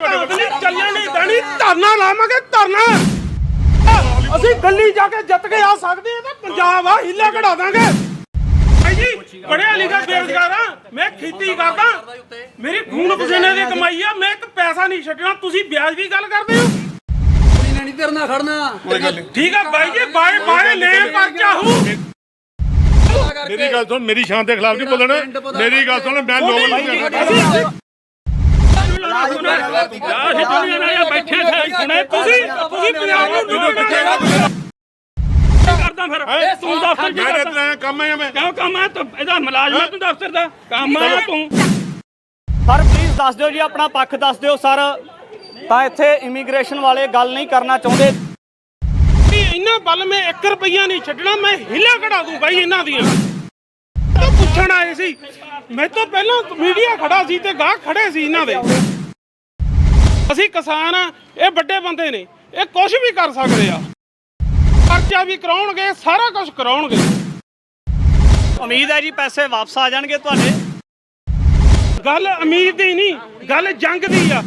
ਨਹੀਂ ਚੱਲਣ ਨਹੀਂ ਦੇਣੀ ਧਰਨਾ ਲਾਵਾਂਗੇ ਧਰਨਾ। ਅਸੀਂ ਦਿੱਲੀ ਜਾ ਕੇ ਜਿੱਤ ਕੇ ਆ ਸਕਦੇ ਹਾਂ ਤਾਂ ਪੰਜਾਬ ਆ ਹਿੱਲੇ ਕਢਾ ਦਾਂਗੇ। ਭਾਈ ਜੀ ਪੜਿਆ ਲਿਖਿਆ ਬੇਰੁਜ਼ਗਾਰ ਆ। ਮੈਂ ਖੇਤੀ ਕਰਦਾ ਮੇਰੀ ਖੂਨ ਪਸੀਨੇ ਦੀ ਕਮਾਈ ਆ ਮੈਂ ਇੱਕ ਪੈਸਾ ਨਹੀਂ ਛੱਡਣਾ ਤੁਸੀਂ ਵਿਆਜ ਵੀ ਗੱਲ ਕਰਦੇ ਹੋ? ਨਹੀਂ ਤੇਰੇ ਨਾਲ ਖੜਨਾ। ਠੀਕ ਆ ਬਾਈ ਜੀ ਬਾਏ ਬਾਏ ਲੈ ਪਰਚਾ ਹੂੰ। ਮੇਰੀ ਗੱਲ ਸੁਣ ਮੇਰੀ ਸ਼ਾਨ ਦੇ ਖਿਲਾਫ ਨਹੀਂ ਬੋਲਣਾ। ਮੇਰੀ ਗੱਲ ਸੁਣ ਮੈਂ ਲੋਕ ਅਸੀਂ ਬੈਠੇ ਸੁਣੇ ਤੁਸੀਂ ਤੁਸੀਂ ਪੰਜਾਬ ਨੂੰ ਡੁੱਬਣਾ ਕਰਦਾ ਫਿਰ ਤੂੰ ਦਫ਼ਤਰ ਮੈਂ ਜਾ ਇਤਨਾ ਕੰਮ ਹੈ ਮੈਂ ਕਿਉਂ ਕੰਮ ਹੈ ਤੂੰ ਇਹਦਾ ਮੁਲਾਜ਼ਮ ਹੈ ਤੂੰ ਦਫ਼ਤਰ ਦਾ ਕੰਮ ਹੈ ਤੂੰ ਸਰ ਪਲੀਜ਼ ਦੱਸ ਦਿਓ ਜੀ, ਆਪਣਾ ਪੱਖ ਦੱਸ ਦਿਓ, ਸਰ। ਤਾਂ ਇੱਥੇ ਇਮੀਗ੍ਰੇਸ਼ਨ ਵਾਲੇ ਗੱਲ ਨਹੀਂ ਕਰਨਾ ਚਾਹੁੰਦੇ। ਵੀ ਇਹਨਾਂ ਵੱਲ ਮੈਂ 1 ਰੁਪਈਆ ਨਹੀਂ ਛੱਡਣਾ, ਮੈਂ ਹਿੱਲਾ ਕਢਾ ਦੂੰ ਬਾਈ ਇਹਨਾਂ ਦੀਆਂ। ਤਾਂ ਪੁੱਛਣ ਆਏ ਸੀ, ਮੈਂ ਤੋਂ ਪਹਿਲਾਂ ਮੀਡੀਆ ਖੜਾ ਸੀ ਤੇ ਗਾਹ ਖੜੇ ਸੀ ਇਹਨਾਂ ਦੇ। ਅਸੀਂ ਕਿਸਾਨ ਆ ਇਹ ਵੱਡੇ ਬੰਦੇ ਨੇ ਇਹ ਕੁਝ ਵੀ ਕਰ ਸਕਦੇ ਆ। ਪਰਚਾ ਵੀ ਕਰਾਉਣਗੇ ਸਾਰਾ ਕੁਝ ਕਰਾਉਣਗੇ। ਉਮੀਦ ਹੈ ਜੀ ਪੈਸੇ ਵਾਪਸ ਆ ਜਾਣਗੇ ਤੁਹਾਡੇ। ਗੱਲ ਅਮੀਰ ਦੀ ਨਹੀਂ ਗੱਲ ਜੰਗ ਦੀ ਆ।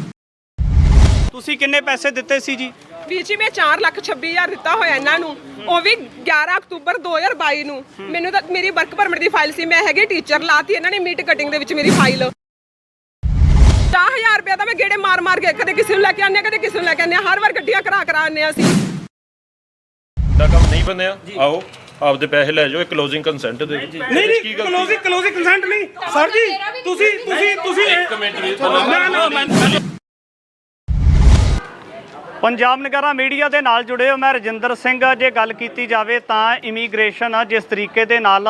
ਤੁਸੀਂ ਕਿੰਨੇ ਪੈਸੇ ਦਿੱਤੇ ਸੀ ਜੀ? ਵੀਰ ਜੀ ਮੈਂ 4 ਲੱਖ 26 ਹਜ਼ਾਰ ਦਿੱਤਾ ਹੋਇਆ ਇਹਨਾਂ ਨੂੰ। ਉਹ ਵੀ 11 ਅਕਤੂਬਰ 2022 ਨੂੰ। ਮੈਨੂੰ ਤਾਂ ਮੇਰੀ ਵਰਕ ਪਰਮਿਟ ਦੀ ਫਾਈਲ ਸੀ ਮੈਂ ਹੈਗੀ ਟੀਚਰ ਲਾਤੀ ਇਹਨਾਂ ਨੇ ਮੀਟ ਕਟਿੰਗ ਦੇ ਵਿੱਚ ਮੇਰੀ ਫਾਈਲ 10000 ਰੁਪਏ ਤਾਂ ਮੈਂ ਗੇੜੇ ਮਾਰ ਮਾਰ ਕੇ ਕਦੇ ਕਿਸੇ ਨੂੰ ਲੈ ਕੇ ਹਾਂ ਕਦੇ ਕਿਸੇ ਨੂੰ ਲੈ ਕੇ ਹਾਂ ਹਰ ਵਾਰ ਗੱਡੀਆਂ ਕਰਾ ਕਰਾ ਹਾਂ ਅਸੀਂ। ਦਾ ਕੰਮ ਨਹੀਂ ਬਣਿਆ ਆਓ ਆਪਦੇ ਪੈਸੇ ਲੈ ਜਾਓ ਇੱਕ ਕਲੋਜ਼ਿੰਗ ਕੰਸੈਂਟ ਦੇ ਦਿਓ। ਨਹੀਂ ਨਹੀਂ ਕਲੋਜ਼ਿੰਗ ਕਲੋਜ਼ਿੰਗ ਕੰਸੈਂਟ ਨਹੀਂ। ਸਰ ਜੀ ਤੁਸੀਂ ਤੁਸੀਂ ਤੁਸੀਂ ਇੱਕ ਮਿੰਟ ਵੀ ਨਾ ਨਾ ਮੈਂ ਪੰਜਾਬ ਨਗਰਾ ਮੀਡੀਆ ਦੇ ਨਾਲ ਜੁੜੇ ਹੋ ਮੈਂ ਰਜਿੰਦਰ ਸਿੰਘ। ਜੇ ਗੱਲ ਕੀਤੀ ਜਾਵੇ ਤਾਂ ਇਮੀਗ੍ਰੇਸ਼ਨ ਜਿਸ ਤਰੀਕੇ ਦੇ ਨਾਲ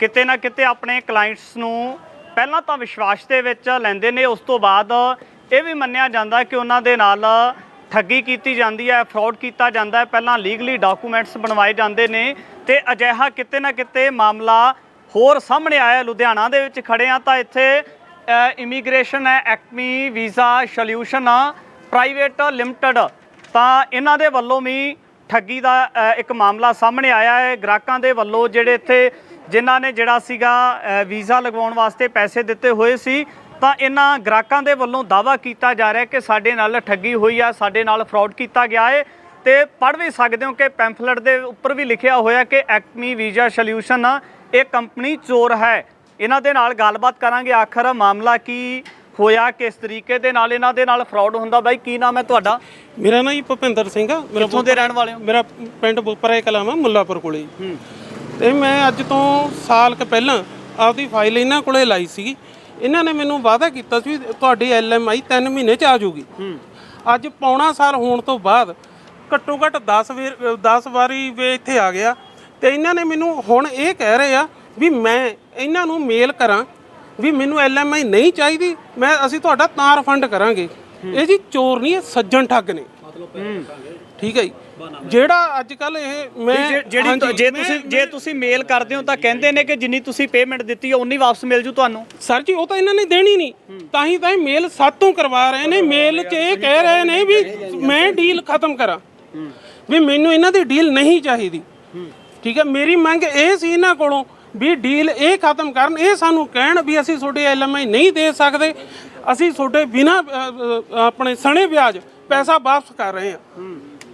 ਕਿਤੇ ਨਾ ਕਿਤੇ ਆਪਣੇ ਕਲਾਇੰਟਸ ਨੂੰ ਪਹਿਲਾਂ ਤਾਂ ਵਿਸ਼ਵਾਸ ਦੇ ਵਿੱਚ ਲੈਂਦੇ ਨੇ, ਉਸ ਤੋਂ ਬਾਅਦ ਇਹ ਵੀ ਮੰਨਿਆ ਜਾਂਦਾ ਕਿ ਉਹਨਾਂ ਦੇ ਨਾਲ ਠੱਗੀ ਕੀਤੀ ਜਾਂਦੀ ਹੈ ਫਰਾਡ ਕੀਤਾ ਜਾਂਦਾ ਹੈ। ਪਹਿਲਾਂ ਲੀਗਲੀ ਡਾਕੂਮੈਂਟਸ ਬਣਵਾਏ ਜਾਂਦੇ ਨੇ ਤੇ ਅਜਿਹਾ ਕਿਤੇ ਨਾ ਕਿਤੇ ਮਾਮਲਾ ਹੋਰ ਸਾਹਮਣੇ ਆਇਆ ਲੁਧਿਆਣਾ ਦੇ ਵਿੱਚ ਖੜੇ ਆ ਤਾਂ ਇੱਥੇ ਇਮੀਗ੍ਰੇਸ਼ਨ ਹੈ Acme visa solution private limited ਤਾਂ ਇਹਨਾਂ ਦੇ ਵੱਲੋਂ ਵੀ ਠੱਗੀ ਦਾ ਇੱਕ ਮਾਮਲਾ ਸਾਹਮਣੇ ਆਇਆ ਹੈ। ਗ੍ਰਾਹਕਾਂ ਦੇ ਵੱਲੋਂ ਜਿਹੜੇ ਇੱਥੇ, ਜਿਨ੍ਹਾਂ ਨੇ ਜਿਹੜਾ ਸੀਗਾ ਵੀਜ਼ਾ ਲਗਵਾਉਣ ਵਾਸਤੇ ਪੈਸੇ ਦਿੱਤੇ ਹੋਏ ਸੀ, ਤਾਂ ਇਹਨਾਂ ਗ੍ਰਾਹਕਾਂ ਦੇ ਵੱਲੋਂ ਦਾਵਾ ਕੀਤਾ ਜਾ ਰਿਹਾ ਕਿ ਸਾਡੇ ਨਾਲ ਠੱਗੀ ਹੋਈ ਆ, ਸਾਡੇ ਨਾਲ ਫਰਾਡ ਕੀਤਾ ਗਿਆ ਹੈ ਤੇ ਪੜ੍ਹ ਵੀ ਸਕਦੇ ਹੋ ਕਿ ਪੈਂਫਲੇਟ ਦੇ ਉੱਪਰ ਵੀ ਲਿਖਿਆ ਹੋਇਆ ਕਿ ਐਕਮੀ ਵੀਜ਼ਾ ਸੋਲਿਊਸ਼ਨ ਇਹ ਕੰਪਨੀ ਚੋਰ ਹੈ। ਇਹਨਾਂ ਦੇ ਨਾਲ ਗੱਲਬਾਤ ਕਰਾਂਗੇ। ਆਖਰ ਮਾਮਲਾ ਕੀ ਹੋਇਆ ਕਿਸ ਤਰੀਕੇ ਦੇ ਨਾਲ ਇਹਨਾਂ ਦੇ ਨਾਲ ਫਰਾਡ ਹੁੰਦਾ? ਬਾਈ ਕੀ ਨਾਮ ਹੈ ਤੁਹਾਡਾ? ਮੇਰਾ ਨਾਂ ਜੀ ਭੁਪਿੰਦਰ ਸਿੰਘ ਆ। ਮੇਰਾ ਕਿੱਥੋਂ ਦੇ ਰਹਿਣ ਵਾਲੇ ਹੋ? ਮੇਰਾ ਪਿੰਡ ਬੁਪਰੇ ਕਲਾਵਾ ਮੁੱਲਾਪੁਰ ਕੋਲੇ ਤੇ ਮੈਂ ਅੱਜ ਤੋਂ ਸਾਲ ਕ ਪਹਿਲਾਂ ਆਪਦੀ ਫਾਈਲ ਇਹਨਾਂ ਕੋਲੇ ਲਾਈ ਸੀਗੀ ਇਹਨਾਂ ਨੇ ਮੈਨੂੰ ਵਾਅਦਾ ਕੀਤਾ ਸੀ ਤੁਹਾਡੀ ਐਲਐਮਆਈ 3 ਮਹੀਨੇ ਚ ਆ ਜਾਊਗੀ। ਅੱਜ ਪੌਣਾ ਸਾਲ ਹੋਣ ਤੋਂ ਬਾਅਦ ਘੱਟੋ ਘੱਟ 10 ਵੇਰ 10 ਵਾਰੀ ਵੇ ਇੱਥੇ ਆ ਗਿਆ। ਤੇ ਇਹਨਾਂ ਨੇ ਮੈਨੂੰ ਹੁਣ ਇਹ ਕਹਿ ਰਹੇ ਆ ਵੀ ਮੈਂ ਇਹਨਾਂ ਨੂੰ ਮੇਲ ਕਰਾਂ ਵੀ ਮੈਨੂੰ ਐਲਐਮਆਈ ਨਹੀਂ ਚਾਹੀਦੀ ਮੈਂ ਅਸੀਂ ਤੁਹਾਡਾ ਤਾਂ ਰਿਫੰਡ ਕਰਾਂਗੇ। ਇਹ ਜੀ ਚੋਰ ਨਹੀਂ ਇਹ ਸੱਜਣ ਠੱਗ ਨੇ। ਠੀਕ ਹੈ ਜੀ। ਜਿਹੜਾ ਅੱਜ ਕੱਲ ਇਹ ਮੈਂ ਜਿਹੜੀ ਜੇ ਤੁਸੀਂ ਜੇ ਤੁਸੀਂ ਮੇਲ ਕਰਦੇ ਹੋ ਤਾਂ ਕਹਿੰਦੇ ਨੇ ਕਿ ਜਿੰਨੀ ਤੁਸੀਂ ਪੇਮੈਂਟ ਦਿੱਤੀ ਹੈ ਉਨੀ ਵਾਪਸ ਮਿਲ ਜੂ ਤੁਹਾਨੂੰ। ਸਰ ਜੀ ਉਹ ਤਾਂ ਇਹਨਾਂ ਨੇ ਦੇਣੀ ਨਹੀਂ। ਤਾਂ ਹੀ ਤਾਂ ਇਹ ਮੇਲ ਸਾਤੋਂ ਕਰਵਾ ਰਹੇ ਨੇ। ਮੇਲ 'ਚ ਇਹ ਕਹਿ ਰਹੇ ਨੇ ਵੀ ਮੈਂ ਡੀਲ ਖਤਮ ਕਰਾਂ। ਵੀ ਮੈਨੂੰ ਇਹਨਾਂ ਦੀ ਡੀਲ ਨਹੀਂ ਚਾਹੀਦੀ। ਠੀਕ ਹੈ ਮੇਰੀ ਮੰਗ ਇਹ ਸੀ ਇਹਨਾਂ ਕੋਲੋਂ ਵੀ ਡੀਲ ਇਹ ਖਤਮ ਕਰਨ ਇਹ ਸਾਨੂੰ ਕਹਿਣ ਵੀ ਅਸੀਂ ਤੁਹਾਡੇ ਐਲਐਮਆਈ ਨਹੀਂ ਦੇ ਸਕਦੇ। ਅਸੀਂ ਤੁਹਾਡੇ ਬਿਨਾ ਆਪਣੇ ਸਣੇ ਵਿਆਜ ਪੈਸਾ ਵਾਪਸ ਕਰ ਰਹੇ ਹਾਂ।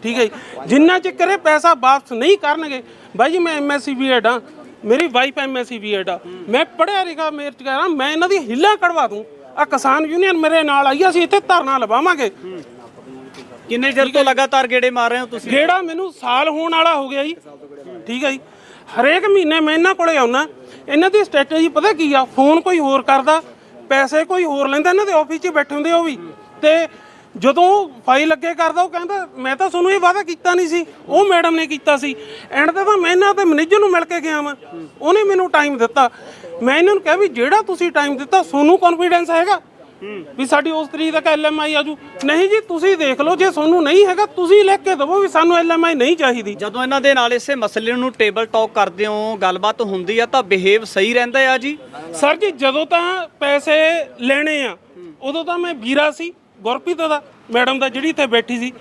ਠੀਕ ਹੈ ਜੀ? ਜਿੰਨਾ ਚਿਰ ਇਹ ਪੈਸਾ ਵਾਪਸ ਨਹੀਂ ਕਰਨਗੇ ਬਾਈ ਜੀ ਮੈਂ ਐਮਐਸਸੀ ਬੀਐਡ ਆ ਮੇਰੀ ਵਾਈਫ ਐਮਐਸਸੀ ਬੀਐਡ ਆ। ਮੈਂ ਪੜਿਆ ਲਿਖਾ ਮੇਰ ਚ ਕਰਾਂ ਮੈਂ ਇਹਨਾਂ ਦੀ ਹਿੱਲਾ ਕਢਵਾ ਦੂੰ। ਆ ਕਿਸਾਨ ਯੂਨੀਅਨ ਮੇਰੇ ਨਾਲ ਆਈ ਅਸੀਂ ਇੱਥੇ ਧਰਨਾ ਲਵਾਵਾਂਗੇ। ਕਿੰਨੇ ਚਿਰ ਤੋਂ ਲਗਾਤਾਰ ਗੇੜੇ ਮਾਰ ਰਹੇ ਹੋ ਤੁਸੀਂ? ਗੇੜਾ ਮੈਨੂੰ ਸਾਲ ਹੋਣ ਵਾਲਾ ਹੋ ਗਿਆ ਜੀ। ਠੀਕ ਹੈ ਜੀ? ਹਰੇਕ ਮਹੀਨੇ ਮੈਂ ਇਹਨਾਂ ਕੋਲੇ ਆਉਣਾ ਇਹਨਾਂ ਦੀ ਸਟ੍ਰੈਟਜੀ ਪਤਾ ਕੀ ਆ? ਫੋਨ ਕੋਈ ਹੋਰ ਕਰਦਾ, ਪੈਸੇ ਕੋਈ ਹੋਰ ਲੈਂਦਾ, ਇਹਨਾਂ ਦੇ ਆਫਿਸ 'ਚ ਬੈਠੇ ਹੁੰਦੇ ਉਹ ਵੀ। ਤੇ ਜਦੋਂ ਫਾਈਲ ਅੱਗੇ ਕਰਦਾ, ਉਹ ਕਹਿੰਦਾ, ਮੈਂ ਤਾਂ ਤੁਹਾਨੂੰ ਇਹ ਵਾਅਦਾ ਕੀਤਾ ਨਹੀਂ ਸੀ, ਉਹ ਮੈਡਮ ਨੇ ਕੀਤਾ ਸੀ। ਐਂਡ ਤੇ ਤਾਂ ਮੈਂ ਇਹਨਾਂ ਦੇ ਮੈਨੇਜਰ ਨੂੰ ਮਿਲ ਕੇ ਗਿਆ ਵਾਂ। ਉਹਨੇ ਮੈਨੂੰ ਟਾਈਮ ਦਿੱਤਾ। ਮੈਂ ਇਹਨਾਂ ਨੂੰ ਕਿਹਾ ਵੀ ਜਿਹੜਾ ਤੁਸੀਂ ਟਾਈਮ ਦਿੱਤਾ, ਤੁਹਾਨੂੰ ਕੌਨਫੀਡੈਂਸ ਹੈਗਾ। ਵੀ ਸਾਡੀ ਉਸ ਤਰੀਕ ਤੱਕ ਐਲਐਮਆਈ ਆਜੂ ਨਹੀਂ ਜੀ ਤੁਸੀਂ ਦੇਖ ਲਓ ਜੇ ਤੁਹਾਨੂੰ ਨਹੀਂ ਹੈਗਾ ਤੁਸੀਂ ਲਿਖ ਕੇ ਦਿਵੋ ਵੀ ਸਾਨੂੰ ਐਲਐਮਆਈ ਨਹੀਂ ਚਾਹੀਦੀ। ਜਦੋਂ ਇਹਨਾਂ ਦੇ ਨਾਲ ਇਸੇ ਮਸਲੇ ਨੂੰ ਟੇਬਲ ਟਾਕ ਕਰਦੇ ਹੋ ਗੱਲਬਾਤ ਹੁੰਦੀ ਆ ਤਾਂ ਬਿਹੇਵ ਸਹੀ ਰਹਿੰਦਾ ਆ ਜੀ। ਸਰ ਜੀ ਜਦੋਂ ਤਾਂ ਪੈਸੇ ਲੈਣੇ ਆ ਉਦੋਂ ਤਾਂ ਮੈਂ ਵੀਰਾ ਸੀ ਗੁਰਪ੍ਰੀਤ ਦਾ ਮੈਡਮ ਦਾ ਜਿਹੜੀ ਇੱਥੇ ਬੈਠੀ ਸੀ।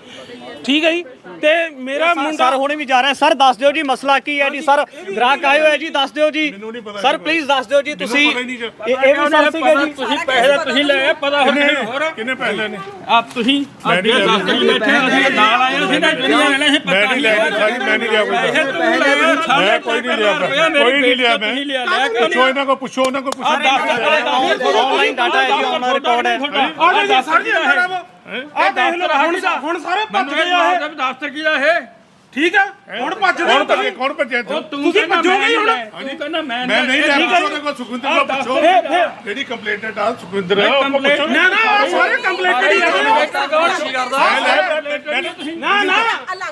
ਠੀਕ ਹੈ ਜੀ। ਤੇ ਮੇਰਾ ਮੁੰਡਾ ਸਰ ਹੁਣੇ ਵੀ ਜਾ ਰਹੇ ਸਰ ਦੱਸ ਦਿਓ ਜੀ ਮਸਲਾ ਕੀ ਹੈ ਜੀ। ਸਰ ਗ੍ਰਾਹਕ ਆਏ ਹੋਏ ਜੀ ਦੱਸ ਦਿਓ ਜੀ। ਪਤਾ ਸਰ। ਪਲੀਜ਼ ਦੱਸ ਦਿਓ ਜੀ ਤੁਸੀਂ ਪਤਾ। ਇਹ ਇਹ ਵੀ ਸਰ ਸੀਗਾ ਜੀ। ਤੁਸੀਂ ਪੈਸੇ ਤੁਸੀਂ ਲਏ ਪਤਾ ਹੁਣ ਕਿੰਨੇ ਹੋਰ? ਕਿੰਨੇ ਪੈਸੇ ਲੈਣੇ? ਆਪ ਤੁਸੀਂ ਮੈਂ ਨਹੀਂ ਲਿਆ ਬੈਠੇ ਅਸੀਂ ਨਾਲ ਆਏ ਅਸੀਂ ਤਾਂ ਦੁਨੀਆ ਲੈਣੇ ਸੀ? ਮੈਂ ਨਹੀਂ ਲਿਆ ਸਾਰੀ ਮੈਂ ਨਹੀਂ ਲਿਆ ਕੋਈ ਪੈਸਾ। ਮੈਂ ਕੋਈ ਨਹੀਂ ਲਿਆ। ਕੋਈ ਨਹੀਂ ਲਿਆ ਮੈਂ। ਲੈ ਕੇ ਪੁੱਛੋ ਇਹਨਾਂ ਕੋ ਪੁੱਛੋ ਉਹਨਾਂ ਕੋ ਪੁੱਛੋ ਆਨਲਾਈਨ ਡਾਟਾ ਹੈ ਜੀ ਆਨ ਰਿਕਾਰਡ ਹੈ। ਆ ਜਾ ਜੀ ਸਰ ਜੀ ਆ ਦੇਖ ਲਓ ਹੁਣ ਹੁਣ ਸਾਰੇ ਭੱਜ ਗਏ ਆ ਇਹ। ਦਫ਼ਤਰ ਕੀ ਦਾ ਇਹ। ਠੀਕ ਆ ਹੁਣ ਭੱਜਦੇ ਹੋ ਤੁਸੀਂ। ਕੌਣ ਭੱਜਿਆ ਇੱਥੋਂ? ਤੁਸੀਂ ਭੱਜੋਗੇ ਹੀ ਹੁਣ? ਤੂੰ ਕਹਿੰਦਾ ਮੈਂ ਮੈਂ ਨਹੀਂ ਲਿਆ ਪੁੱਛੋ ਕੋ ਸੁਖਵਿੰਦਰ ਨੂੰ ਪੁੱਛੋ। ਜਿਹੜੀ ਕੰਪਲੇਂਟ ਆ ਸੁਖਵਿੰਦਰ। ਆ ਉਹ ਪੁੱਛੋ ਨਾ ਨਾ ਆਹ ਸਾਰੇ ਕੰਪਲੇਂਟਡ ਹੀ ਆ ਨਾ ਨਾ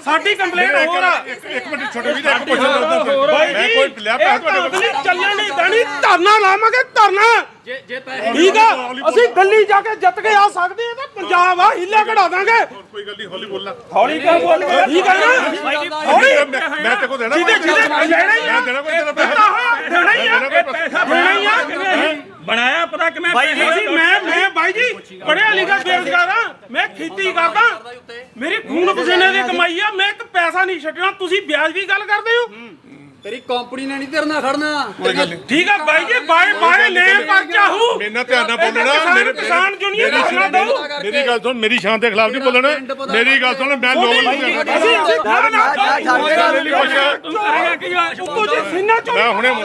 ਸਾਡੀ ਕੰਪਲੇਂਟ ਹੋਰ ਆ। ਇੱਕ ਇੱਕ ਮਿੰਟ ਛੋਟੇ ਵੀ ਇੱਕ ਪੁੱਛੋ ਮੈਂ ਕੋਈ ਲਿਆ ਪੈਸਾ ਤੁਹਾਡੇ ਕੋਲ। ਚੱਲਣ ਨਹੀਂ ਦੇਣੀ ਧਰਨਾ ਲਾਵਾਂਗੇ ਧਰਨਾ। ਠੀਕ ਆ? ਅਸੀਂ ਦਿੱਲੀ ਜਾ ਕੇ ਜਿੱਤ ਕੇ ਆ ਸਕਦੇ ਆ ਤਾਂ ਪੰਜਾਬ ਆ ਹਿੱਲਾ ਕਢਾ ਦਾਂਗੇ। ਕੋਈ ਗੱਲ ਨਹੀਂ ਹੌਲੀ ਬੋਲਣਾ। ਹੌਲੀ ਕਿਉਂ ਬੋਲ ਠੀਕ ਆ ਨਾ? ਹੌਲੀ ਮੈਂ ਤੇ ਕੋ ਦੇਣਾ ਜਿਹਦੇ ਜਿਹਦੇ ਲੈਣਾ ਹੀ ਆ ਮੈਂ ਦੇਣਾ ਕੋਈ ਤੇਰਾ ਪੈਸਾ ਦੇਣਾ ਹੀ ਆ। ਪੈਸਾ? ਦੇਣਾ ਹੀ ਆ। ਬਣਾਇਆ ਪਤਾ ਕਿ ਮੈਂ ਭਾਈ ਜੀ ਮੈਂ ਮੈਂ ਭਾਈ ਜੀ ਪੜਿਆ ਲਿਖਿਆ ਬੇਰੁਜ਼ਗਾਰ ਆ। ਮੈਂ ਖੇਤੀ ਕਰਦਾ। ਮੇਰੀ ਖੂਨ ਪਸੀਨੇ ਦੀ ਕਮਾਈ ਆ। ਮੈਂ ਇੱਕ ਪੈਸਾ ਨਹੀਂ ਛੱਡਣਾ। ਤੁਸੀਂ ਵਿਆਜ ਵੀ ਗੱਲ ਕਰਦੇ ਹੋ? ਤੇਰੀ ਕੰਪਨੀ ਨੇ ਨਹੀਂ ਤੇਰੇ ਨਾਲ ਖੜਨਾ। ਕੋਈ ਗੱਲ ਨਹੀਂ। ਠੀਕ ਆ ਭਾਈ ਜੀ ਬਾਏ ਬਾਏ ਨੇਮ ਪਰ ਚਾਹੂ ਮੇਰੇ ਨਾਲ ਧਿਆਨ ਨਾਲ ਬੋਲਣਾ ਮੇਰੇ ਕਿਸਾਨ ਜੁਨੀਅਰ ਦਾ ਹੱਲਾ ਦਊ। ਮੇਰੀ ਗੱਲ ਸੁਣ ਮੇਰੀ ਸ਼ਾਨ ਦੇ ਖਿਲਾਫ ਨਹੀਂ ਬੋਲਣਾ। ਮੇਰੀ ਗੱਲ ਸੁਣ ਮੈਂ ਲੋਕ ਮੈਂ ਹੁਣੇ ਨੂੰ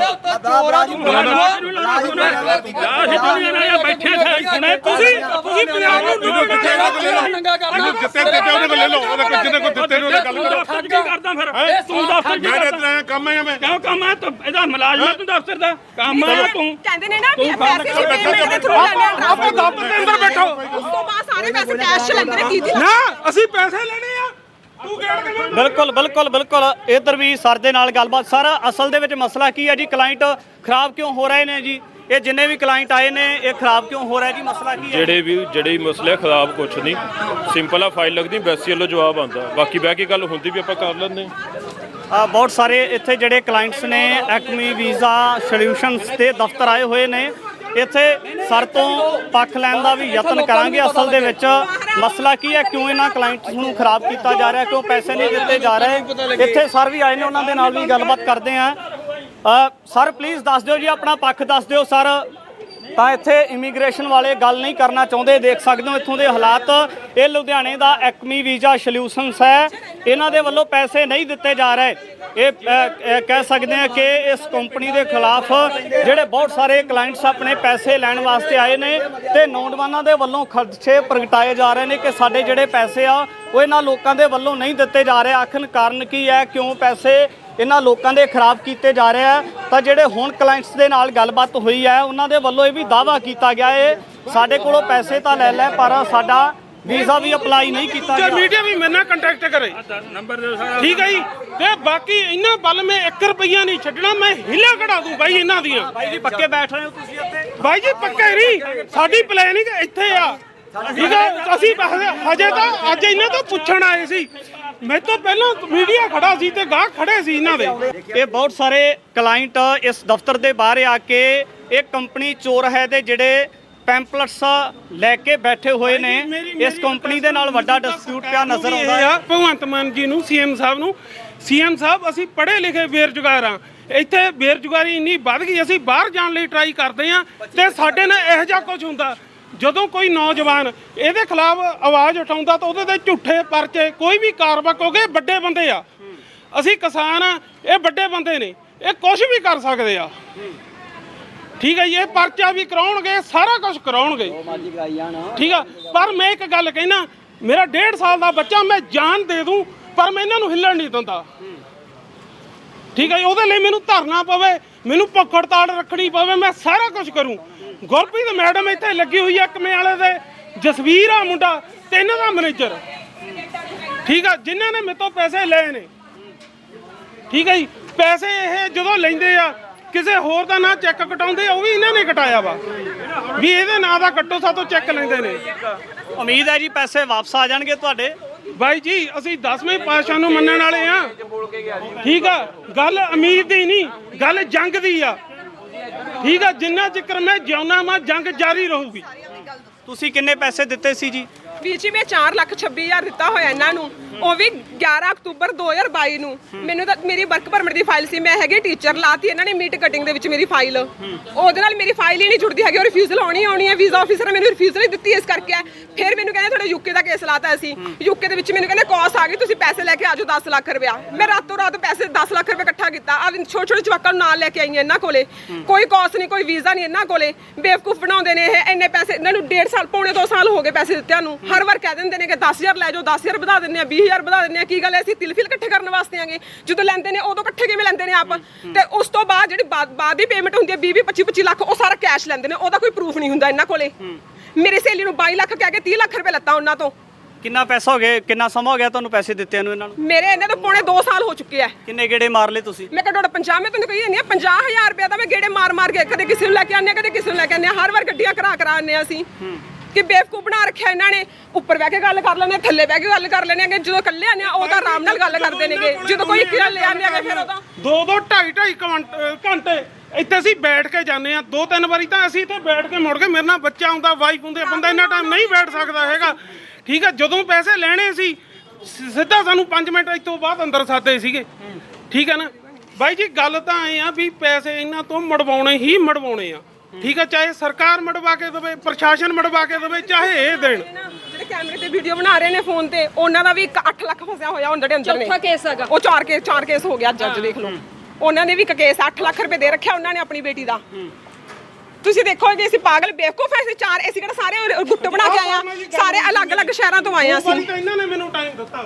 ਲਾਣਾ ਸੁਣਾ ਜਾ ਅਸੀਂ ਦੁਨੀਆ ਨਾਲ ਬੈਠੇ ਸਾਂ ਸੁਣੇ ਤੁਸੀਂ ਤੁਸੀਂ ਪੰਜਾਬ ਨੂੰ ਇਹਨੂੰ ਕਿੱਥੇ ਡੋਬਣਾ ਇਹਨੂੰ ਲੈ ਲਓ ਇਹਨੂੰ ਜਿੱਤੇ ਦਿੱਤੇ ਉਹਦੇ ਕੋਲ ਲੈ ਲਓ। ਉਹਦੇ ਕੋਲ ਜਿਹਨੇ ਕੋਲ ਦਿੱਤੇ ਨੇ ਉਹਦੇ ਗੱਲ ਤੂੰ ਕਰੋ। ਦਫ਼ਤਰ ਕੀ ਕਰਦਾ ਫਿਰ? ਤੂੰ ਦਫ਼ਤਰ ਕੀ ਮੈਂ ਕਰਦਾ? ਇੱਥੇ ਆਇਆ ਕੰਮ ਆਇਆ ਮੈਂ ਕਿਉਂ ਕੰਮ ਆ ਤੂੰ ਇਹਦਾ ਮੁਲਾਜ਼ਮ ਤੂੰ ਦਫ਼ਤਰ ਦਾ ਕੰਮ ਆ ਤੂੰ। ਕਹਿੰਦੇ ਨੇ ਨਾ ਕਿ ਪੈਸੇ ਸੀ ਪੇਮੈਂਟ ਦੇ ਥਰੂ ਲੈਣੇ ਆ ਆਪੋ ਦਫ਼ਤਰ ਦੇ ਅੰਦਰ ਬੈਠੋ। ਉਸ ਤੋਂ ਬਾਅਦ ਸਾਰੇ ਪੈਸੇ ਕੈਸ਼ ਚ ਲੈਂਦੇ ਨੇ ਕੀ ਦੀ। ਨਾ ਅਸੀਂ ਪੈਸੇ ਲੈਣੇ ਆ। ਤੂੰ ਗੇੜ ਕੇ ਮੈਨੂੰ ਬਿਲਕੁਲ ਬਿਲਕੁਲ ਬਿਲਕੁਲ। ਇਧਰ ਵੀ ਸਰ ਦੇ ਨਾਲ ਗੱਲਬਾਤ। ਸਰ ਅਸਲ ਦੇ ਵਿੱਚ ਮਸਲਾ ਕੀ ਹੈ ਜੀ? ਕਲਾਇੰਟ ਖਰਾਬ ਕਿਉਂ ਹੋ ਰਹੇ ਨੇ ਜੀ? ਇਹ ਜਿੰਨੇ ਵੀ ਕਲਾਇੰਟ ਆਏ ਨੇ ਇਹ ਖਰਾਬ ਕਿਉਂ ਹੋ ਰਿਹਾ ਜੀ? ਮਸਲਾ ਕੀ ਹੈ? ਜਿਹੜੇ ਵੀ ਜਿਹੜੇ ਵੀ ਮਸਲੇ ਖਰਾਬ ਕੁਛ ਨਹੀਂ। ਸਿੰਪਲ ਆ ਫਾਈਲ ਲੱਗਦੀ ਵੈਸੀ ਵੱਲੋਂ ਜਵਾਬ ਆਂਦਾ ਬਾਕੀ ਬਹਿ ਕੇ ਗੱਲ ਹੁੰਦੀ ਵੀ ਆਪਾਂ ਕਰ ਲੈਂਦੇ ਬਹੁਤ ਸਾਰੇ ਇੱਥੇ ਜਿਹੜੇ ਕਲਾਇੰਟਸ ਨੇ ਐਕਮੀ ਵੀਜ਼ਾ ਸੋਲਿਊਸ਼ਨਸ ਦੇ ਦਫ਼ਤਰ ਆਏ ਹੋਏ ਨੇ। ਇੱਥੇ ਸਰ ਤੋਂ ਪੱਖ ਲੈਣ ਦਾ ਵੀ ਯਤਨ ਕਰਾਂਗੇ ਅਸਲ ਦੇ ਵਿੱਚ। ਮਸਲਾ ਕੀ ਹੈ? ਕਿਉਂ ਇਹਨਾਂ ਕਲਾਇੰਟਸ ਨੂੰ ਖਰਾਬ ਕੀਤਾ ਜਾ ਰਿਹਾ? ਕਿਉਂ ਪੈਸੇ ਨਹੀਂ ਦਿੱਤੇ ਜਾ ਰਹੇ? ਇੱਥੇ ਸਰ ਵੀ ਆਏ ਨੇ, ਉਹਨਾਂ ਦੇ ਨਾਲ ਵੀ ਗੱਲਬਾਤ ਕਰਦੇ ਆ ਸਰ ਪਲੀਜ਼ ਦੱਸ ਦਿਓ ਜੀ, ਆਪਣਾ ਪੱਖ ਦੱਸ ਦਿਓ, ਸਰ। ਤਾਂ ਇੱਥੇ ਇਮੀਗ੍ਰੇਸ਼ਨ ਵਾਲੇ ਗੱਲ ਨਹੀਂ ਕਰਨਾ ਚਾਹੁੰਦੇ। ਦੇਖ ਸਕਦੇ ਹੋ ਇੱਥੋਂ ਦੇ ਹਾਲਾਤ। ਇਹ ਲੁਧਿਆਣੇ ਦਾ ਐਕਮੀ ਵੀਜ਼ਾ ਸੋਲਿਊਸ਼ਨਸ ਹੈ। ਇਹਨਾਂ ਦੇ ਵੱਲੋਂ ਪੈਸੇ ਨਹੀਂ ਦਿੱਤੇ ਜਾ ਰਹੇ। ਇਹ ਕਹਿ ਸਕਦੇ ਆ ਕਿ ਇਸ ਕੰਪਨੀ ਦੇ ਖਿਲਾਫ ਜਿਹੜੇ ਬਹੁਤ ਸਾਰੇ ਕਲਾਇੰਟਸ ਆਪਣੇ ਪੈਸੇ ਲੈਣ ਵਾਸਤੇ ਆਏ ਨੇ ਤੇ ਨੌਜਵਾਨਾਂ ਦੇ ਵੱਲੋਂ ਖਰਚੇ ਪ੍ਰਗਟਾਏ ਜਾ ਰਹੇ ਨੇ ਕਿ ਸਾਡੇ ਜਿਹੜੇ ਪੈਸੇ ਆ, ਉਹ ਇਹਨਾਂ ਲੋਕਾਂ ਦੇ ਵੱਲੋਂ ਨਹੀਂ ਦਿੱਤੇ ਜਾ ਰਹੇ। ਆਖਣ ਕਾਰਨ ਕੀ ਹੈ? ਕਿਉਂ ਪੈਸੇ ਇਹਨਾਂ ਲੋਕਾਂ ਦੇ ਖਰਾਬ ਕੀਤੇ ਜਾ ਰਹੇ ਆ ਤਾਂ ਜਿਹੜੇ ਹੁਣ ਕਲਾਇੰਟਸ ਦੇ ਨਾਲ ਗੱਲਬਾਤ ਹੋਈ ਹੈ ਉਹਨਾਂ ਦੇ ਵੱਲੋਂ ਇਹ ਵੀ ਦਾਵਾ ਕੀਤਾ ਗਿਆ ਹੈ ਸਾਡੇ ਕੋਲੋਂ ਪੈਸੇ ਤਾਂ ਲੈ ਲੈ ਪਰ ਸਾਡਾ ਵੀਜ਼ਾ ਵੀ ਅਪਲਾਈ ਨਹੀਂ ਕੀਤਾ ਤੇ ਗਿਆ। ਮੀਡੀਆ ਵੀ ਮੇਰੇ ਨਾਲ ਕੰਟੈਕਟ ਕਰੇ। ਨੰਬਰ ਦੇ ਸਾਰਾ ਠੀਕ ਹੈ ਜੀ? ਤੇ ਬਾਕੀ ਇਹਨਾਂ ਵੱਲ ਮੈਂ 1 ਰੁਪਈਆ ਨਹੀਂ ਛੱਡਣਾ ਮੈਂ ਹਿੱਲਾ ਕਢਾ ਦੂੰ ਬਾਈ ਇਹਨਾਂ ਦੀਆਂ। ਭਾਈ ਜੀ ਪੱਕੇ ਬੈਠ ਰਹੇ ਹੋ ਤੁਸੀਂ ਇੱਥੇ। ਬਾਈ ਜੀ ਪੱਕੇ ਨਹੀਂ। ਸਾਡੀ ਪਲੈਨਿੰਗ ਇੱਥੇ ਆ। ਠੀਕ ਹੈ ਅਸੀਂ ਬਸ- ਹਜੇ ਤਾਂ ਅੱਜ ਇਹਨਾਂ ਤੋਂ ਪੁੱਛਣ ਆਏ ਸੀ। ਮੇਰੇ ਤੋਂ ਪਹਿਲਾਂ ਮੀਡੀਆ ਖੜਾ ਸੀ ਤੇ ਗਾਹਕ ਖੜੇ ਸੀ ਇਹਨਾਂ ਦੇ। ਇਹ ਬਹੁਤ ਸਾਰੇ ਕਲਾਇੰਟ ਇਸ ਦਫ਼ਤਰ ਦੇ ਬਾਹਰ ਆ ਕੇ ਇਹ ਕੰਪਨੀ ਚੋਰ ਹੈ ਦੇ ਜਿਹੜੇ ਪੈਂਪਲਟਸ ਲੈ ਕੇ ਬੈਠੇ ਹੋਏ ਨੇ। ਇਸ ਕੰਪਨੀ ਦੇ ਨਾਲ ਵੱਡਾ ਡਿਸਪਿਊਟ ਪਿਆ ਨਜ਼ਰ ਆਉਂਦਾ ਹੈ। ਭਗਵੰਤ ਮਾਨ ਜੀ ਨੂੰ ਸੀਐਮ ਸਾਹਿਬ ਨੂੰ। ਸੀਐਮ ਸਾਹਿਬ ਅਸੀਂ ਪੜ੍ਹੇ ਲਿਖੇ ਬੇਰੁਜ਼ਗਾਰ ਆ। ਇੱਥੇ ਬੇਰੁਜ਼ਗਾਰੀ ਇੰਨੀ ਵੱਧ ਗਈ ਅਸੀਂ ਬਾਹਰ ਜਾਣ ਲਈ ਟਰਾਈ ਕਰਦੇ ਆ ਤੇ ਸਾਡੇ ਨਾਲ ਇਹੋ ਜਿਹਾ ਕੁਝ ਹੁੰਦਾ। ਜਦੋਂ ਕੋਈ ਨੌਜਵਾਨ ਇਹਦੇ ਖਿਲਾਫ ਆਵਾਜ਼ ਉਠਾਉਂਦਾ ਤਾਂ ਉਹਦੇ ਤੇ ਝੂਠੇ ਪਰਚੇ ਕੋਈ ਵੀ ਕਾਰਵਾਈ ਕਿਉਂਕਿ ਇਹ ਵੱਡੇ ਬੰਦੇ ਆ। ਅਸੀਂ ਕਿਸਾਨ ਆ ਇਹ ਵੱਡੇ ਬੰਦੇ ਨੇ ਇਹ ਕੁਝ ਵੀ ਕਰ ਸਕਦੇ ਆ। ਠੀਕ ਹੈ ਜੀ, ਇਹ ਪਰਚਾ ਵੀ ਕਰਾਉਣਗੇ ਸਾਰਾ ਕੁਝ ਕਰਾਉਣਗੇ। ਠੀਕ ਆ ਪਰ ਮੈਂ ਇੱਕ ਗੱਲ ਕਹਿਣਾ ਮੇਰਾ 1.5 ਸਾਲ ਦਾ ਬੱਚਾ ਮੈਂ ਜਾਨ ਦੇ ਦੂੰ ਪਰ ਮੈਂ ਇਹਨਾਂ ਨੂੰ ਹਿੱਲਣ ਨਹੀਂ ਦਿੰਦਾ। ਠੀਕ ਹੈ ਉਹਦੇ ਲਈ ਮੈਨੂੰ ਧਰਨਾ ਪਵੇ ਮੈਨੂੰ ਭੁੱਖ ਹੜਤਾਲ ਰੱਖਣੀ ਪਵੇ, ਮੈਂ ਸਾਰਾ ਕੁਝ ਕਰੂੰ। ਗੁਰਪ੍ਰੀਤ, ਮੈਡਮ ਇੱਥੇ ਲੱਗੀ ਹੋਈ ਆ ਕਮੇ ਵਾਲੇ ਦੇ। ਜਸਵੀਰ ਆ ਮੁੰਡਾ, ਤੇ ਇਹਨਾਂ ਦਾ ਮੈਨੇਜਰ। ਠੀਕ ਆ, ਜਿਨ੍ਹਾਂ ਨੇ ਮੇਰੇ ਤੋਂ ਪੈਸੇ ਲਏ ਨੇ। ਠੀਕ ਹੈ ਜੀ, ਪੈਸੇ ਇਹ ਜਦੋਂ ਲੈਂਦੇ ਆ, ਕਿਸੇ ਹੋਰ ਦਾ ਨਾਂ ਚੈੱਕ ਕਟਾਉਂਦੇ ਆ, ਉਹ ਵੀ ਇਹਨਾਂ ਨੇ ਕਟਾਇਆ ਵਾ। ਵੀ ਇਹਦੇ ਨਾਂ ਦਾ ਕੱਟੋ ਸਾਤੋਂ ਚੈੱਕ ਲੈਂਦੇ ਨੇ। ਉਮੀਦ ਹੈ ਜੀ ਪੈਸੇ ਵਾਪਸ ਆ ਜਾਣਗੇ ਤੁਹਾਡੇ। ਬਾਈ ਜੀ ਅਸੀਂ 10ਵੇਂ ਪਾਤਸ਼ਾਹ ਨੂੰ ਮੰਨਣ ਵਾਲੇ ਆ ਠੀਕ ਆ ਗੱਲ ਅਮੀਰ ਦੀ ਨਹੀਂ ਗੱਲ ਜੰਗ ਦੀ ਆ। ਠੀਕ ਆ ਜਿੰਨਾ ਚਿਕਰ ਮੈਂ ਜਿਉਣਾ ਮੈਂ ਜੰਗ ਜਾਰੀ ਰਹੂਗੀ। ਤੁਸੀਂ ਕਿੰਨੇ ਪੈਸੇ ਦਿੱਤੇ ਸੀ ਜੀ? ਵੀਰ ਜੀ ਮੈਂ 4 ਲੱਖ 26 ਹਜ਼ਾਰ ਦਿੱਤਾ ਹੋਇਆ ਇਹਨਾਂ ਨੂੰ। ਉਹ ਵੀ 11 ਅਕਤੂਬਰ 2022 ਨੂੰ। ਮੈਨੂੰ ਤਾਂ ਮੇਰੀ ਵਰਕ ਪਰਮਿਟ ਦੀ ਫਾਈਲ ਸੀ, ਮੈਂ ਹੈਗੀ ਟੀਚਰ ਲਾਤੀ ਇਹਨਾਂ ਨੇ ਮੀਟ ਕਟਿੰਗ ਦੇ ਵਿੱਚ ਮੇਰੀ ਫਾਈਲ ਉਹਦੇ ਨਾਲ ਮੇਰੀ ਫਾਈਲ ਹੀ ਨਹੀਂ ਜੁੜਦੀ ਹੈਗੀ, ਉਹ ਰਿਫਿਊਜ਼ਲ ਆਉਣੀ ਆਉਣੀ ਹੈ ਵੀਜ਼ਾ ਆਫੀਸਰ ਨੇ ਮੈਨੂੰ ਰਿਫਿਊਜ਼ਲ ਹੀ ਦਿੱਤੀ ਇਸ ਕਰਕੇ ਹੈ। ਫਿਰ ਮੈਨੂੰ ਕਹਿੰਦੇ ਤੁਹਾਡਾ ਯੂਕੇ ਦਾ ਕੇਸ ਲਾਤਾ ਅਸੀਂ। ਯੂਕੇ ਦੇ ਵਿੱਚ ਮੈਨੂੰ ਕਹਿੰਦੇ ਕੌਸ ਆ ਗਈ, ਤੁਸੀਂ ਪੈਸੇ ਲੈ ਕੇ ਆਜੋ 10 ਲੱਖ ਰੁਪਇਆ। ਮੈਂ ਰਾਤੋਂ ਰਾਤ ਪੈਸੇ 10 ਲੱਖ ਰੁਪਏ ਇਕੱਠਾ ਕੀਤਾ। ਆ ਛੋਟੇ ਛੋਟੇ ਜਵਾਕਾਂ ਨੂੰ ਨਾਲ ਲੈ ਕੇ ਆਈ ਹਾਂ ਇਹਨਾਂ ਕੋਲੇ। ਕੋਈ ਕੌਸ ਨਹੀਂ, ਕੋਈ ਵੀਜ਼ਾ ਨਹੀਂ ਇਹਨਾਂ ਕੋਲੇ। ਬੇਵਕੂਫ ਬਣਾਉਂਦੇ ਨੇ ਇਹ, ਇੰਨੇ ਪੈਸੇ ਇਹਨਾਂ ਨੂੰ 1.5 ਸਾਲ, ਪੌਣੇ 2 ਸਾਲ ਹੋ ਗਏ ਪੈਸੇ ਦਿੱਤਿਆਂ ਨੂੰ। ਹਰ ਵਾਰ ਕਹਿ ਦਿੰਦੇ ਨੇ ਕਿ 10000 ਲੈ ਜਾਓ 10000 ਵਧਾ ਦਿੰਦੇ ਆ 20000 ਵਧਾ ਦਿੰਦੇ ਆ ਕੀ ਗੱਲ ਹੈ? ਅਸੀਂ ਤਿਲ ਫਿਲ ਇਕੱਠੇ ਕਰਨ ਵਾਸਤੇ ਆਂਗੇ। ਜਦੋਂ ਲੈਂਦੇ ਨੇ ਉਦੋਂ ਇਕੱਠੇ ਕਿਵੇਂ ਲੈਂਦੇ ਨੇ ਆਪ? ਤੇ ਉਸ ਤੋਂ ਬਾਅਦ ਜਿਹੜੀ ਬਾਅਦ ਬਾਅਦ ਦੀ ਪੇਮੈਂਟ ਹੁੰਦੀ ਹੈ 20 20 25 25 ਲੱਖ ਉਹ ਸਾਰਾ ਕੈਸ਼ ਲੈਂਦੇ ਨੇ। ਉਹਦਾ ਕੋਈ ਪ੍ਰੂਫ ਨਹੀਂ ਹੁੰਦਾ ਇਹਨਾਂ ਕੋਲੇ। ਮੇਰੀ ਸਹੇਲੀ ਨੂੰ 22 ਲੱਖ ਕਹਿ ਕੇ 30 ਲੱਖ ਰੁਪਏ ਲੱਤਾ ਉਹਨਾਂ ਤੋਂ। ਕਿੰਨਾ ਪੈਸਾ ਹੋ ਗਿਆ ਕਿੰਨਾ ਸਮਾਂ ਹੋ ਗਿਆ ਤੁਹਾਨੂੰ ਪੈਸੇ ਦਿੱਤਿਆਂ ਨੂੰ ਇਹਨਾਂ ਨੂੰ? ਮੇਰੇ ਇਹਨਾਂ ਤੋਂ ਪੌਣੇ 2 ਸਾਲ ਹੋ ਚੁੱਕੇ ਆ। ਕਿੰਨੇ ਗੇੜੇ ਮਾਰ ਲਏ ਤੁਸੀਂ? ਮੈਂ ਘੱਟ 50 ਮੈਂ ਤੈਨੂੰ ਕਹੀ ਜਾਂਦੀ ਆ 50000 ਰੁਪਏ ਦਾ ਮੈਂ ਗੇੜੇ ਮਾਰ ਮਾਰ ਕੇ ਕਦੇ ਕਿਸੇ ਨੂੰ ਲੈ ਕੇ ਹਾਂ ਕਦੇ ਕਿਸੇ ਨੂੰ ਲੈ ਕੇ ਹਾਂ। ਹਰ ਵਾਰ ਗੱਡੀਆਂ ਕਰਾ ਕਰਾ ਹਾਂ ਅਸੀਂ। ਕਿ ਬੇਵਕੂਫ ਬਣਾ ਰੱਖਿਆ ਇਹਨਾਂ ਨੇ ਉੱਪਰ ਬਹਿ ਕੇ ਗੱਲ ਕਰ ਲੈਣੇ ਥੱਲੇ ਬਹਿ ਕੇ ਗੱਲ ਕਰ ਲੈਣੇ ਕਿ ਜਦੋਂ ਇਕੱਲੇ ਆਉਂਦੇ ਆ ਉਹ ਤਾਂ ਆਰਾਮ ਨਾਲ ਗੱਲ ਕਰਦੇ ਨੇਗੇ ਜਦੋਂ ਕੋਈ ਇੱਕ ਨਾਲ ਲੈ ਆਉਂਦੇ ਆ ਫਿਰ ਦੋ ਦੋ ਢਾਈ ਢਾਈ ਘੰਟ- ਇੱਥੇ ਅਸੀਂ ਬੈਠ ਕੇ ਜਾਂਦੇ ਆ ਦੋ ਤਿੰਨ ਵਾਰੀ ਤਾਂ ਅਸੀਂ ਇੱਥੇ ਬੈਠ ਕੇ ਮੁੜ ਕੇ ਮੇਰੇ ਨਾਲ ਬੱਚਾ ਹੁੰਦਾ ਵਾਈਫ ਹੁੰਦੇ ਬੰਦਾ ਇੰਨਾ ਟਾਈਮ ਨਹੀਂ ਬੈਠ ਸਕਦਾ ਹੈਗਾ। ਠੀਕ ਆ ਜਦੋਂ ਪੈਸੇ ਲੈਣੇ ਸੀ ਸ- ਸਿੱਧਾ ਸਾਨੂੰ 5 ਮਿੰਟ ਇਸ ਤੋਂ ਬਾਅਦ ਅੰਦਰ ਸਾਦੇ ਸੀਗੇ। ਠੀਕ ਆ ਨਾ? ਬਾਈ ਜੀ ਗੱਲ ਤਾਂ ਐ ਆ ਵੀ ਪੈਸੇ ਇਹਨਾਂ ਤੋਂ ਮੜਵਾਉਣੇ ਹੀ ਮੜਵਾਉਣੇ ਆ। ਠੀਕ ਆ ਚਾਹੇ ਸਰਕਾਰ ਮੜਵਾ ਕੇ ਦੇਵੇ ਪ੍ਰਸ਼ਾਸਨ ਮੜਵਾ ਕੇ ਦੇਵੇ ਚਾਹੇ ਇਹ ਦੇਣ। ਜਿਹੜੇ ਕੈਮਰੇ ਤੇ ਵੀਡੀਓ ਬਣਾ ਰਹੇ ਨੇ ਫੋਨ ਤੇ ਉਹਨਾਂ ਦਾ ਵੀ 8 ਲੱਖ ਫਸਿਆ ਹੋਇਆ ਉਹਨਾਂ ਦੇ ਅੰਦਰ ਨੇ। ਚੌਥਾ ਕੇਸ ਹੈਗਾ। ਉਹ ਚਾਰ ਕੇਸ ਚਾਰ ਕੇਸ ਹੋ ਗਿਆ ਜੱਜ ਦੇਖ ਲਓ। ਉਹਨਾਂ ਨੇ ਵੀ ਇੱਕ ਕੇਸ 8 ਲੱਖ ਰੁਪਏ ਦੇ ਰੱਖਿਆ ਉਹਨਾਂ ਨੇ ਆਪਣੀ ਬੇਟੀ ਦਾ। ਤੁਸੀਂ ਦੇਖੋ ਜੇ ਅਸੀਂ ਪਾਗਲ ਬੇਵਕੂਫ ਐ ਅਸੀਂ ਚਾਰ ਅਸੀਂ ਕਿਹੜਾ ਸਾਰੇ ਗੁੱਟ ਬਣਾ ਕੇ ਆਏ ਆ ਸਾਰੇ ਅਲੱਗ-ਅਲੱਗ ਸ਼ਹਿਰਾਂ ਤੋਂ ਆਏ ਆ ਅਸੀਂ। ਤਾਂ ਇਹਨਾਂ ਨੇ ਮੈਨੂੰ ਟਾਈਮ ਦਿੱਤਾ।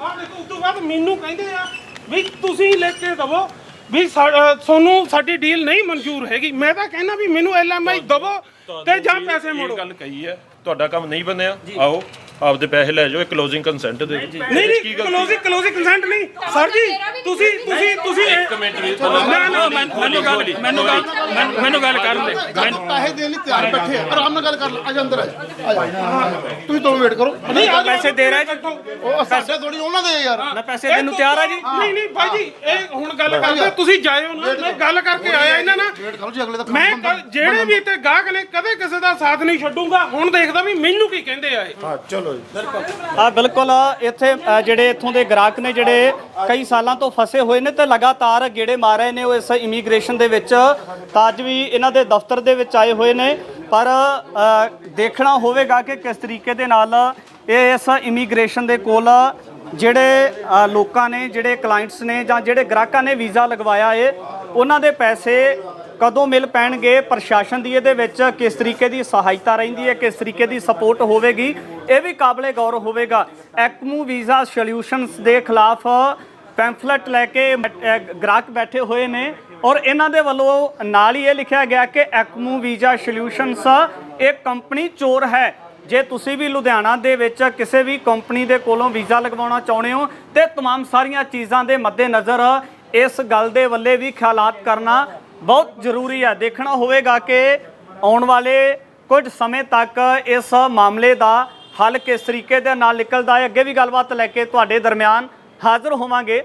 ਆਹ ਦੇਖੋ ਉਸ ਤੋਂ ਬਾਅਦ ਮੈਨੂੰ ਕਹਿੰਦੇ ਆ ਵੀ ਤੁਸੀਂ ਲਿਖ ਕੇ ਦਵੋ ਵੀ ਤੁਹਾਨੂੰ ਸਾਡੀ ਡੀਲ ਨਹੀਂ ਮਨਜ਼ੂਰ ਹੈਗੀ। ਮੈਂ ਤਾਂ ਕਹਿੰਦਾ ਵੀ ਮੈਨੂੰ ਐਲਐਮਆਈ ਦਵੋ ਤੇ ਜਾਂ ਪੈਸੇ ਇਹ ਮੋੜੋ। ਗੱਲ ਕਹੀ ਹੈ ਤੁਹਾਡਾ ਕੰਮ ਨਹੀਂ ਬਣਿਆ। ਆਓ ਆਪਦੇ ਪੈਸੇ ਲੈ ਜਾਓ ਇਹ ਕਲੋਜ਼ਿੰਗ ਕੰਸੈਂਟ ਦੇ ਨਹੀਂ ਨਹੀਂ ਕਲੋਜ਼ਿੰਗ ਕਲੋਜ਼ਿੰਗ ਕੰਸੈਂਟ ਨਹੀਂ। ਸਰ ਜੀ ਤੁਸੀਂ ਤੁਸੀਂ ਤੁਸੀਂ ਇੱਕ ਮਿੰਟ ਵੀ ਨਾ ਨਾ ਮੈਨੂੰ ਗੱਲ ਮੈਨੂੰ ਗੱਲ ਮੈਨੂੰ- ਗੱਲ ਕਰਨ ਦੇ। ਪੈਸੇ ਦੇਣ ਲਈ ਤਿਆਰ ਬੈਠੇ ਆ। ਆਰਾਮ ਨਾਲ ਗੱਲ ਕਰ ਲਓ ਅੱਜ ਅੰਦਰ ਆ ਜਾ। ਆ ਜਾ ਤੁਸੀਂ ਦੋ ਵੇਟ ਕਰੋ। ਨਹੀਂ ਆ ਪੈਸੇ ਦੇ ਰਹੇ ਜੀ। ਉਹ ਸਾਡੇ ਥੋੜੀ ਉਹਨਾਂ ਦੇ ਯਾਰ। ਮੈਂ ਪੈਸੇ ਦੇਣ ਨੂੰ ਤਿਆਰ ਆ ਜੀ। ਨਹੀਂ ਨਹੀਂ ਭਾਈ ਜੀ ਇਹ ਹੁਣ ਗੱਲ ਕਰਦੇ ਤੁਸੀਂ ਜਾਇਓ ਨਾ। ਮੈਂ ਗੱਲ ਕਰਕੇ ਆਇਆ ਇਹਨਾਂ ਨਾਲ। ਵੇਟ ਕਰੋ ਜੀ ਅਗਲੇ ਦਾ ਮੈਂ ਜਿਹੜੇ ਵੀ ਇੱਥੇ ਗਾਹਕ ਨੇ ਕਦੇ ਕਿਸੇ ਦਾ ਸਾਥ ਨਹੀਂ ਛੱਡੂਗਾ। ਹੁਣ ਦੇਖਦਾ ਵੀ ਮੈਨੂੰ ਕੀ ਕਹਿੰਦੇ ਆ ਇਹ। ਹਾਂ ਚਲੋ ਜੀ। ਆ ਬਿਲਕੁਲ ਇੱਥੇ ਅ, ਜਿਹੜੇ ਇੱਥੋਂ ਦੇ ਗ੍ਰਾਹਕ ਨੇ ਜਿਹੜੇ ਕਈ ਸਾਲਾਂ ਤੋਂ ਫਸੇ ਹੋਏ ਨੇ ਤੇ ਲਗਾਤਾਰ ਗੇੜੇ ਮਾਰ ਰਹੇ ਨੇ ਉਹ ਇਸ ਇਮੀਗ੍ਰੇਸ਼ਨ ਦੇ ਵਿੱਚ ਤਾਂ ਅੱਜ ਵੀ ਇਹਨਾਂ ਦੇ ਦਫ਼ਤਰ ਦੇ ਵਿੱਚ ਆਏ ਹੋਏ ਨੇ। ਪਰ ਅ, ਦੇਖਣਾ ਹੋਵੇਗਾ ਕਿ ਕਿਸ ਤਰੀਕੇ ਦੇ ਨਾਲ ਇਹ ਇਸ ਇਮੀਗ੍ਰੇਸ਼ਨ ਦੇ ਕੋਲ ਜਿਹੜੇ ਲੋਕਾਂ ਨੇ, ਜਿਹੜੇ ਕਲਾਇੰਟਸ ਨੇ ਜਾਂ ਜਿਹੜੇ ਗ੍ਰਾਹਕਾਂ ਨੇ ਵੀਜ਼ਾ ਲਗਵਾਇਆ ਏ, ਉਹਨਾਂ ਦੇ ਪੈਸੇ ਕਦੋਂ ਮਿਲ ਪੈਣਗੇ? ਪ੍ਰਸ਼ਾਸਨ ਦੀ ਇਹਦੇ ਵਿੱਚ ਕਿਸ ਤਰੀਕੇ ਦੀ ਸਹਾਇਤਾ ਰਹਿੰਦੀ ਹੈ ਕਿਸ ਤਰੀਕੇ ਦੀ ਸਪੋਰਟ ਹੋਵੇਗੀ? ਇਹ ਵੀ ਕਾਬਲੇ ਗੌਰ ਹੋਵੇਗਾ। ਐਕਮੂ ਵੀਜ਼ਾ ਸੋਲਿਊਸ਼ਨਸ ਦੇ ਖਿਲਾਫ ਪੈਂਫਲੇਟ ਲੈ ਕੇ ਗ੍ਰਾਹਕ ਬੈਠੇ ਹੋਏ ਨੇ ਔਰ ਇਹਨਾਂ ਦੇ ਵੱਲੋਂ ਨਾਲ ਹੀ ਇਹ ਲਿਖਿਆ ਗਿਆ ਕਿ ਐਕਮੂ ਵੀਜ਼ਾ ਸੋਲਿਊਸ਼ਨਸ, ਇਹ ਕੰਪਨੀ ਚੋਰ ਹੈ। ਜੇ ਤੁਸੀਂ ਵੀ ਲੁਧਿਆਣਾ ਦੇ ਵਿੱਚ ਕਿਸੇ ਵੀ ਕੰਪਨੀ ਦੇ ਕੋਲੋਂ ਵੀਜ਼ਾ ਲਗਵਾਉਣਾ ਚਾਹੁੰਦੇ ਹੋ ਤੇ तमाम ਸਾਰੀਆਂ ਚੀਜ਼ਾਂ ਦੇ ਮੱਦੇਨਜ਼ਰ ਇਸ ਗੱਲ ਦੇ ਵੱਲੇ ਵੀ ਖਿਆਲਾਤ ਕਰਨਾ ਬਹੁਤ ਜ਼ਰੂਰੀ ਹੈ ਦੇਖਣਾ ਹੋਵੇਗਾ ਕਿ ਆਉਣ ਵਾਲੇ ਕੁਝ ਸਮੇਂ ਤੱਕ ਇਸ ਮਾਮਲੇ ਦਾ ਹੱਲ ਕਿਸ ਤਰੀਕੇ ਦੇ ਨਾਲ ਨਿਕਲਦਾ ਹੈ ਅੱਗੇ ਵੀ ਗੱਲਬਾਤ ਲੈ ਕੇ ਤੁਹਾਡੇ ਦਰਮਿਆਨ ਹਾਜ਼ਰ ਹੋਵਾਂਗੇ